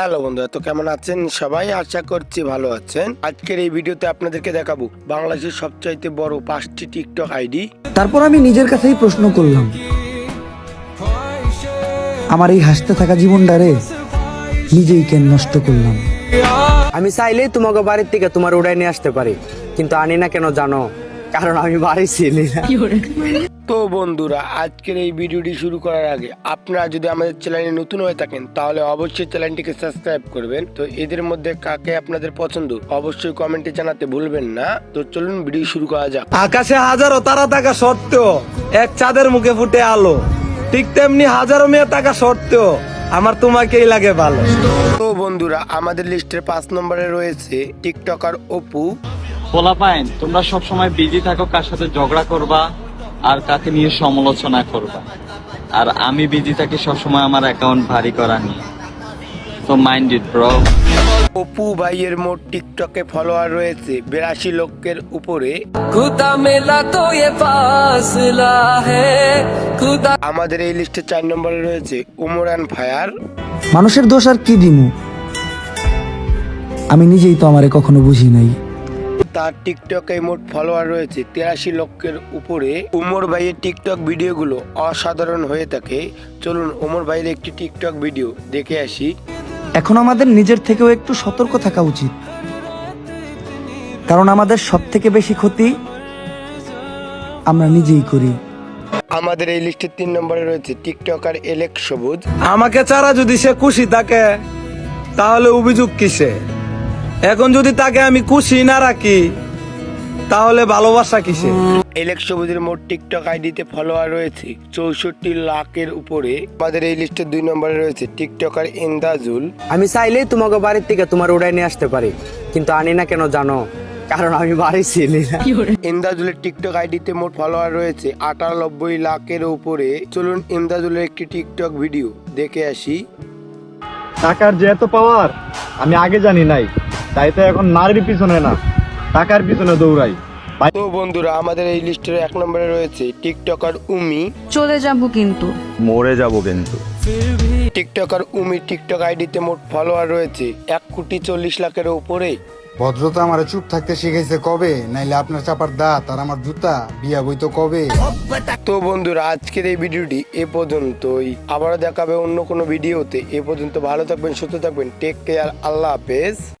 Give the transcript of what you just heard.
Hello বন্ধুরা তো কেমন আছেন সবাই? আশা করছি ভালো আছেন। আজকের এই ভিডিওতে আপনাদেরকে দেখাবো বাংলাদেশের সবচাইতে বড় পাঁচটি টিকটক আইডি। তারপর আমি নিজের কাছেই প্রশ্ন করলাম আমার এই হাসতে থাকা জীবনটারে নিজেই কেন নষ্ট করলাম? আমি চাইলেই তোমাকে বাড়ির থেকে তোমার উড়াই নিয়ে আসতে পারি কিন্তু আনি না কেন জানো? কারণ আমি বাড়ি ছিলি না। তো বন্ধুরা আজকের এই ভিডিওটি শুরু করার আগে আপনারা যদি আমাদের চ্যানেলে নতুন হয়ে থাকেন তাহলে অবশ্যই চ্যানেলটিকে সাবস্ক্রাইব করবেন। তো এদের মধ্যে কাকে আপনাদের পছন্দ অবশ্যই কমেন্টে জানাতে ভুলবেন না। তো চলুন ভিডিও শুরু করা যাক। আকাশে হাজারো তারা থাকা সত্ত্বেও এক চাঁদের মুখে ফুটে আলো। ঠিক তেমনি হাজারো মেয়ে থাকা সত্ত্বেও আমার তোমাকেই লাগে ভালো। তো বন্ধুরা আমাদের লিস্টের পাঁচ নম্বরে রয়েছে টিকটকার অপু। পোলাপাইন তোমরা সব সময় বিজি থাকো কার সাথে ঝগড়া করবা আর কাকে নিয়ে সমালোচনা করবা। আর আমি বিজি থাকি সবসময় আমার অ্যাকাউন্ট ভারী করা নিয়ে। তো মাইন্ড ইট ব্রো অপু ভাইয়ের মোট টিকটকে ফলোয়ার রয়েছে বিরাশি লক্ষের উপরে। খুদা মেলা তো এ ফাসলা হে খুদা আমাদের এই লিস্টে চার নম্বরে রয়েছে উমরান ফায়ার। মানুষের দোষ আর কি দিমু? আমি নিজেই তো আমারে কখনো বুঝি নাই। তার টিকটকে মোট ফলোয়ার রয়েছে তিরাশি লক্ষের উপরে। উমর ভাইয়ের টিকটক ভিডিওগুলো অসাধারণ হয়ে থাকে। চলুন উমর ভাইয়ের একটি টিকটক ভিডিও দেখে আসি। এখন আমাদের নিজের থেকেও একটু সতর্ক থাকা উচিত। কারণ আমাদের সব থেকে বেশি ক্ষতি আমরা নিজেই করি। আমাদের এই লিস্টের তিন নম্বরে রয়েছে টিকটকার এলেক সবুজ। আমাকে ছাড়া যদি সে খুশি থাকে তাহলে অভিযোগ কিসে এখন যদি তাকে আমি খুশি না রাখি তাহলে ভালোবাসা কিসে এলেক সবুজের মোট টিকটক আইডিতে ফলোয়ার রয়েছে চৌষট্টি লাখের উপরে। আমাদের এই লিস্টের দুই নম্বরে রয়েছে টিকটকার ইন্দাজুল। আমি চাইলেই তোমাকে বাড়ির থেকে তোমার উড়াই নিয়ে আসতে পারি কিন্তু আনি না কেন জানো? কারণ আমি বাড়ি ছিলি না। ইন্দাজুলের টিকটক আইডিতে মোট ফলোয়ার রয়েছে আটানব্বই লাখের উপরে। চলুন ইন্দাজুলের একটি টিকটক ভিডিও দেখে আসি। টাকার যে এত পাওয়ার আমি আগে জানি নাই। তাই তো এখন নারীর পিছনে না টাকার পিছনে দৌড়াই। তো বন্ধুরা আমাদের এই লিস্টের এক নম্বরে রয়েছে টিকটকার উমি। চলে যাব কিন্তু। মরে যাব কিন্তু। টিকটকার উমি টিকটক আইডিতে মোট ফলোয়ার রয়েছে এক কোটি চল্লিশ লাখের উপরে। ভদ্রতা আমার চুপ থাকতে শিখাইছে কবে? নাইলে আপনার চাপার দাঁত আর আমার জুতা বিয়া বইতো কবে? তো বন্ধুরা আজকের এই ভিডিওটি এ পর্যন্তই। আবারও দেখাবে অন্য কোনো ভিডিওতে। এ পর্যন্ত ভালো থাকবেন সুস্থ থাকবেন। টেক কেয়ার আল্লাহ হাফেজ।